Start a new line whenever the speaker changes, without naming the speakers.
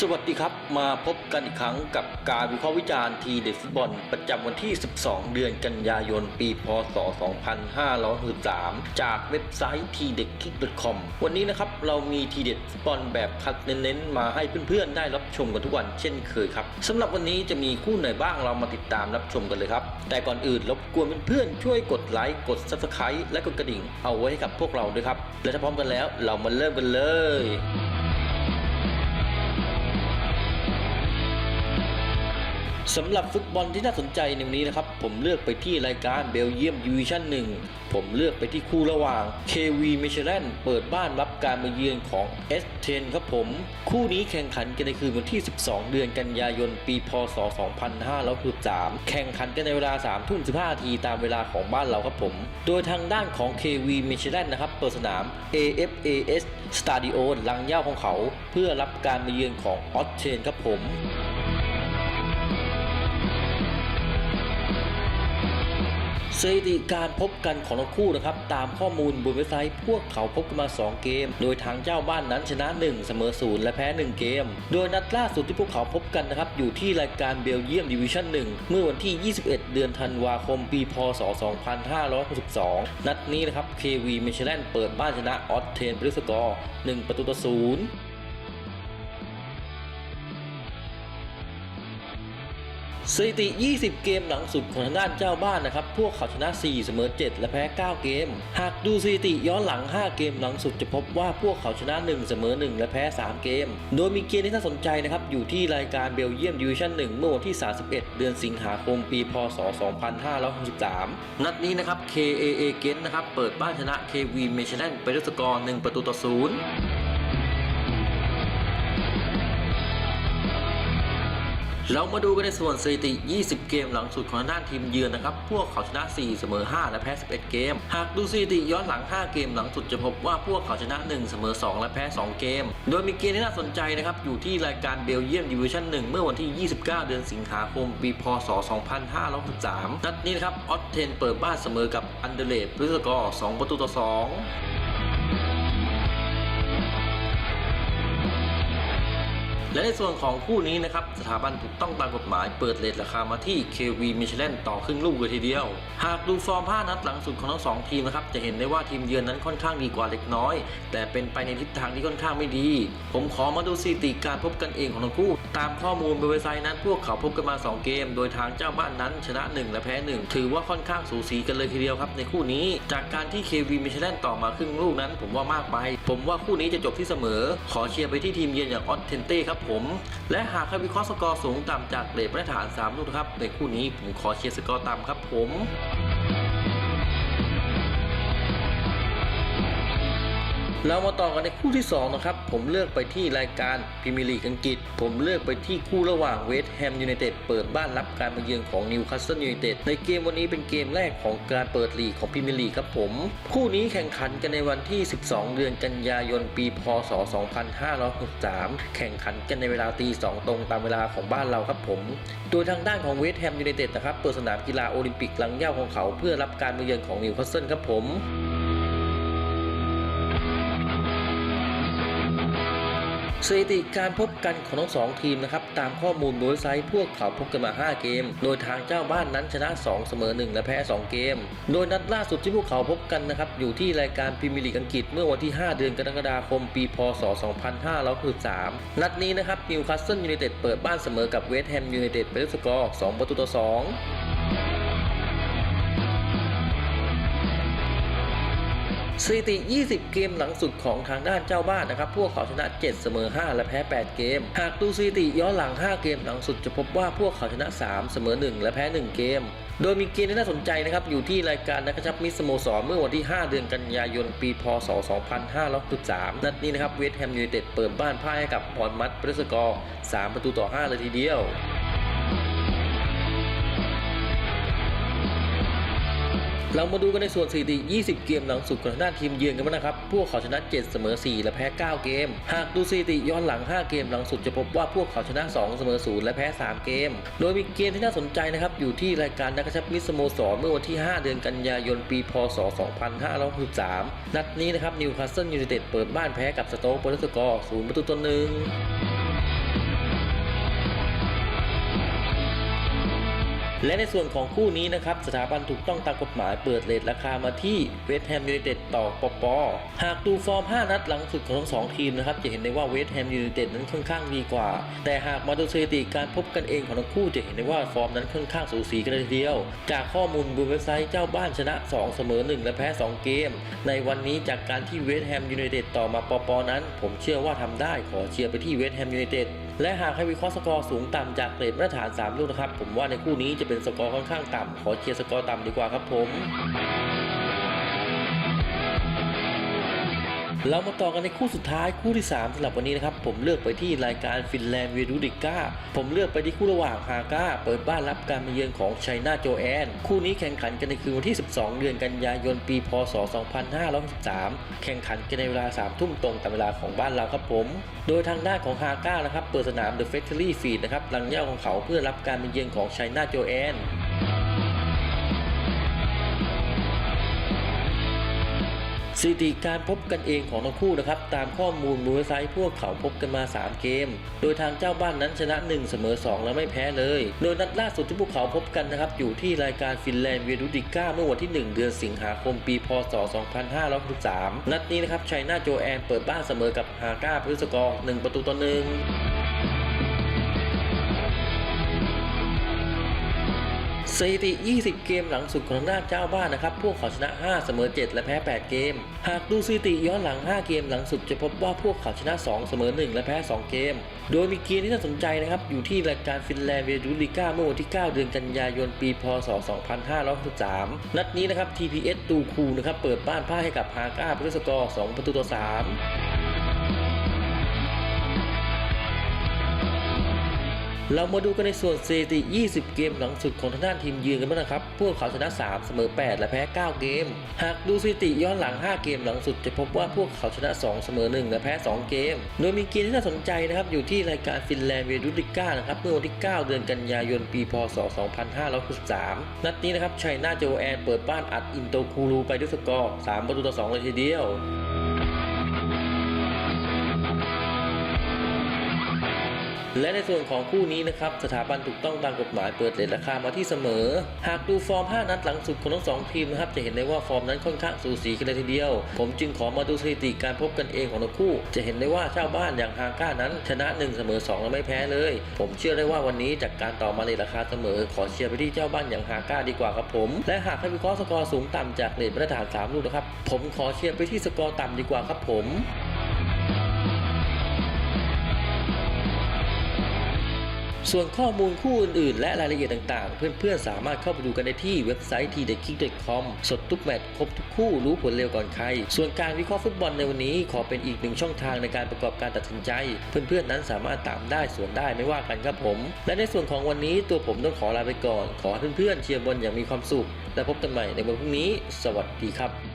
สวัสดีครับ มาพบกันอีกครั้งกับการวิเคราะห์วิจารณ์ทีเด็ดฟุตบอล ประจำวันที่ 12 เดือนกันยายน ปีพศ 2563 จากเว็บไซต์ทีเด็ดคิก .com วันนี้นะครับ เรามีทีเด็ดฟุตบอลแบบคัดเน้นๆ มาให้เพื่อนๆ ได้รับชมกันทุกวันเช่นเคยครับสำหรับวันนี้จะมีคู่ไหนบ้างเรามาติดตามรับชมกันเลยครับ แต่ก่อนอื่นรบกวนเพื่อนๆช่วยกดไลค์กด subscribe และกดกระดิ่ง เอาไว้ให้กับพวกเราด้วยครับและถ้าพร้อมกันแล้วเรามาเริ่มกันเลย สำหรับฟุตบอลที่น่าสนใจในวันนี้นะครับ ผมเลือกไปที่รายการเบลเยียมยูวิชั่น1ผมเลือกไปที่คู่ระหว่าง KV m e c h e l a n เปิดบ้านรับการมาเยือนของ S10 ครับผม คู่นี้แข่งขันกันในคืนวันที่ 12 เดือนกันยายน ปีพศ 2563 แข่งขันกันในเวลา 3 ทุ่ม 15นาทีตามเวลาของบ้านเราครับผม โดยทางด้านของ KV m e c h e l a n นะครับ เปิดสนาม AFAS Stadio ลังเย่าของเขา เพื่อรับการมาเยือนของออสเชนครับผม สถิติการพบกันของทั้งคู่นะครับ ตามข้อมูลบนเว็บไซต์พวกเขาพบกันมา 2 เกม โดยทางเจ้าบ้านนั้นชนะ 1 เสมอ0และแพ้ 1 เกม โดยนัดล่าสุดที่พวกเขาพบกันนะครับ อยู่ที่รายการเบลเยียมดิวิชั่น 1 เมื่อวันที่ 21 เดือนธันวาคมปีพศ 2562 นัดนี้นะครับ KV m e c h e l a n เปิดบ้านชนะออสเทนบริสกอร์ 1 ประตูต่อ0 สถิติ 20 เกมหลังสุดของทางด้านเจ้าบ้านนะครับ พวกเขาชนะ 4 เสมอ 7 และแพ้ 9 เกม หากดูสถิติย้อนหลัง 5 เกมหลังสุดจะพบว่าพวกเขาชนะ 1 เสมอ 1 และแพ้ 3 เกม โดยมีเกมที่น่าสนใจนะครับ อยู่ที่รายการเบลเยียมดิวิชั่น 1 เมื่อวันที่ 31 เดือนสิงหาคม ปี พศ 2563 นัดนี้นะครับ KAA เกนนะครับ เปิดบ้านชนะ KV m e c h e l a n ไปด้วยสกอร์ 1 ประตูต่อ 0 เรามาดูกันในส่วนสถิติ 20 เกมหลังสุดของด้านทีมเยือนนะครับ พวกเขาชนะ 4 เสมอ 5 และแพ้ 11 เกม หากดูสถิติย้อนหลัง 5 เกมหลังสุดจะพบว่าพวกเขาชนะ 1 เสมอ 2 และแพ้ 2 เกม โดยมีเกมที่น่าสนใจนะครับ อยู่ที่รายการเบลเยียมดิวิชั่น 1 เมื่อวันที่ 29 เดือนสิงหาคม ปี พศ 2563 นัดนี้นะครับ ออสเทนเปิดบ้านเสมอกับอันเดเลปด้วยสกอร์ 2 ประตูต่อ 2 และในส่วนของคู่นี้นะครับสถาบันถูกต้องตามกฎหมายเปิดเลทราคามาที่ KV m i c h e l a n ต่อครึ่งลูกเลยทีเดียว หากดูฟอร์ม5นัดหลังสุดของทั้งสองทีมนะครับจะเห็นได้ว่าทีมเยือนนั้นค่อนข้างดีกว่าเล็กน้อย แต่เป็นไปในทิศทางที่ค่อนข้างไม่ดี ผมขอมาดูสถิติการพบกันเองของทั้งคู่ ตามข้อมูลเว็บไซต์นั้นพวกเขาพบกันมา 2 เกม โดยทางเจ้าบ้านนั้นชนะ 1 และแพ้ 1 ถือว่าค่อนข้างสูสีกันเลยทีเดียวครับในคู่นี้ จากการที่ KV m i c h e l a n ต่อมาครึ่งลูกนั้น ผมว่ามากไป ผมว่าคู่นี้จะจบที่เสมอ ขอเชียร์ไปที่ทีมเยือนอย่างออสเทนเต้ครับผม และหากใครวิเคราะห์สกอร์สูงต่ำจากเรดมาตรฐาน3ลูกนะครับในคู่นี้ผมขอเชียร์สกอร์ต่ำครับผม เรามาต่อกันในคู่ที่ 2 นะครับ ผมเลือกไปที่รายการพรีเมียร์ลีกอังกฤษ ผมเลือกไปที่คู่ระหว่างเวสต์แฮมยูไนเต็ดเปิดบ้านรับการมาเยือนของนิวคาสเซิลยูไนเต็ดในเกมวันนี้เป็นเกมแรกของการเปิดลีกของพรีเมียร์ลีกครับผม คู่นี้แข่งขันกันในวันที่ 12 เดือนกันยายนปีพศ 2563 แข่งขันกันในเวลาตี2ตรงตามเวลาของบ้านเราครับผม โดยทางด้านของเวสต์แฮมยูไนเต็ดนะครับเปิดสนามกีฬาโอลิมปิกลังเย่าของเขา เพื่อรับการมาเยือนของนิวคาสเซิลครับผม สถิติการพบกันของทั้งสองทีมนะครับตามข้อมูลบนเว็บไซต์พวกเขาพบกันมา 5 เกม โดยทางเจ้าบ้านนั้นชนะ 2 เสมอ 1 และแพ้ 2 เกม โดยนัดล่าสุดที่พวกเขาพบกันนะครับอยู่ที่รายการพรีเมียร์ลีกอังกฤษเมื่อวันที่ 5 เดือนกรกฎาคมปีพศ 2563 นัดนี้นะครับนิวคาสเซิลยูไนเต็ดเปิดบ้านเสมอกับเวสต์แฮมยูไนเต็ดไปด้วยสกอร์ 2 ประตูต่อ 2 สถิติ 20 เกมหลังสุดของทางด้านเจ้าบ้านนะครับ พวกเขาชนะ 7 เสมอ 5 และแพ้ 8 เกม หากดูสถิติย้อนหลัง 5 เกมหลังสุดจะพบว่าพวกเขาชนะ 3 เสมอ 1 และแพ้ 1 เกม โดยมีเกมที่น่าสนใจนะครับอยู่ที่รายการนักชับมิสโมสรเมื่อวันที่ 5 เดือนกันยายน ปี พศ 2563 นัดนี้นะครับเวสต์แฮมยูไนเต็ดเปิดบ้านพ่ายให้กับบอลมัดเปรสกอร์ 3 ประตูต่อ 5 เลยทีเดียว เรามาดูกันในส่วนสถิติ 20 เกมหลังสุดของด้านทีมเยือนกันบ้างนะครับ พวกเขาชนะ 7 เสมอ 4 และแพ้ 9 เกม หากดูสถิติย้อนหลัง 5 เกมหลังสุดจะพบว่าพวกเขาชนะ 2 เสมอ 0 และแพ้ 3 เกม โดยมีเกมที่น่าสนใจนะครับ อยู่ที่รายการนักชับมิสโมสรเมื่อวันที่ 5 เดือนกันยายน ปี พศ 2563 นัดนี้นะครับนิวคาสเซิลยูไนเต็ดเปิดบ้านแพ้กับสโต๊กโปรตุสกอร์0ประตูต่อ1 และในส่วนของคู่นี้นะครับ สถาบันถูกต้องตามกฎหมายเปิดเลทราคามาที่เวสต์แฮมยูไนเต็ดต่อปปหากดูฟอร์ม 5 นัดหลังสุดของทั้งสองทีมนะครับ จะเห็นได้ว่าเวสต์แฮมยูไนเต็ดนั้นค่อนข้างดีกว่า แต่หากมาดูสถิติการพบกันเองของทั้งคู่จะเห็นได้ว่าฟอร์มนั้นค่อนข้างสูสีกันเลยทีเดียว จากข้อมูลบนเว็บไซต์เจ้าบ้านชนะ 2 เสมอ 1 และแพ้ 2 เกม ในวันนี้จากการที่เวสต์แฮมยูไนเต็ดต่อมาปปนั้น ผมเชื่อว่าทำได้ขอเชียร์ไปที่เวสต์แฮมยูไนเต็ด และหากให้วิเคราะห์สกอร์สูงต่ำจากเกรดมาตรฐาน 3 ลูกนะครับ ผมว่าในคู่นี้จะเป็นสกอร์ค่อนข้างต่ำขอเชียร์สกอร์ต่ำดีกว่าครับผม เรามาต่อกันในคู่สุดท้ายคู่ที่ 3สำหรับวันนี้นะครับ ผมเลือกไปที่รายการฟินแลนด์เวดูดิก้าผมเลือกไปที่คู่ระหว่างฮาก้า เปิดบ้านรับการมาเยือนของไชน่าโจแอน คู่นี้แข่งขันกันในคืนวันที่ 12 เดือนกันยายนปี พศ 2563แข่งขันกันในเวลา 3 ทุ่มตรงตามเวลาของบ้านเราครับผม โดยทางด้านของฮาก้านะครับเปิดสนาม The Factory Field นะครับหลังเย่าของเขาเพื่อรับการมาเยือนของไชน่าโจแอน สถิติการพบกันเองของทั้งคู่นะครับตามข้อมูลบนเว็บไซต์พวกเขาพบกันมา 3 เกม โดยทางเจ้าบ้านนั้นชนะ 1 เสมอ 2 และไม่แพ้เลย โดยนัดล่าสุดที่พวกเขาพบกันนะครับอยู่ที่รายการฟินแลนด์เวดูดิก้าเมื่อวันที่ 1 เดือนสิงหาคมปี พศ 2563 นัดนี้นะครับชัยนาโจแอนเปิดบ้านเสมอกับฮาก้าพฤสกอร์1ประตูต่อหนึ่ง สถิติ 20 เกมหลังสุดของทางด้านเจ้าบ้านนะครับ พวกเขาชนะ 5 เสมอ 7 และแพ้ 8 เกม หากดูสถิติย้อนหลัง 5 เกมหลังสุดจะพบว่าพวกเขาชนะ 2 เสมอ 1 และแพ้ 2 เกม โดยมีเกมที่น่าสนใจนะครับ อยู่ที่รายการฟินแลนด์เวดูลิก้าเมื่อวันที่ 9 เดือนกันยายน ปี พศ 2563 นัดนี้นะครับ TPS ตูคูนะครับ เปิดบ้านพ่ายให้กับฮาก้าเป็นสกอร์ 2 ประตูต่อ 3 เรามาดูกันในส่วนสถิติ 20 เกมหลังสุดของทางด้านทีมเยือนกันบ้างนะครับ พวกเขาชนะ 3 เสมอ 8 และแพ้ 9 เกม หากดูสถิติย้อนหลัง 5 เกมหลังสุดจะพบว่าพวกเขาชนะ 2 เสมอ 1 และแพ้ 2 เกม โดยมีเกมที่น่าสนใจนะครับ อยู่ที่รายการฟินแลนด์เวดูลิก้านะครับ เมื่อวันที่ 9 เดือนกันยายน ปี พศ 2563 นัดนี้นะครับชัยนาโจแอนเปิดบ้านอัดอินโตคูรูไปด้วยสกอร์ 3 ประตูต่อ 2 เลยทีเดียว และในส่วนของคู่นี้นะครับสถาบันถูกต้องตามกฎหมายเปิดเลทราคามาที่เสมอ หากดูฟอร์ม 5 นัดหลังสุดของทั้งสองทีมนะครับจะเห็นได้ว่าฟอร์มนั้นค่อนข้างสูสีกันเลยทีเดียว ผมจึงขอมาดูสถิติการพบกันเองของทั้งคู่ จะเห็นได้ว่าเจ้าบ้านอย่างฮาก้านั้น ชนะ1เสมอ2และไม่แพ้เลย ผมเชื่อได้ว่าวันนี้จากการต่อมาเลทราคาเสมอ ขอเชียร์ไปที่เจ้าบ้านอย่างฮาก้าดีกว่าครับผม และหากให้วิเคราะห์สกอร์สูงต่ำจากเลทมาตรฐาน3ลูกนะครับผมขอเชียร์ไปที่สกอร์ต่ำดีกว่าครับผม ส่วนข้อมูลคู่อื่นๆ และรายละเอียดต่างๆ เพื่อนๆ สามารถเข้าไปดูกันได้ที่เว็บไซต์ t d e k i c k c o m สดทุกแมตช์ครบทุกคู่รู้ผลเร็วก่อนใคร ส่วนการวิเคราะห์ฟุตบอลในวันนี้ ขอเป็นอีกหนึ่งช่องทางในการประกอบการตัดสินใจ เพื่อนๆ นั้นสามารถตามได้ส่วนได้ไม่ว่ากันครับผม และในส่วนของวันนี้ตัวผมต้องขอลาไปก่อน ขอเพื่อนๆเชียร์บอลอย่างมีความสุข และพบกันใหม่ในวันพรุ่งนี้ สวัสดีครับ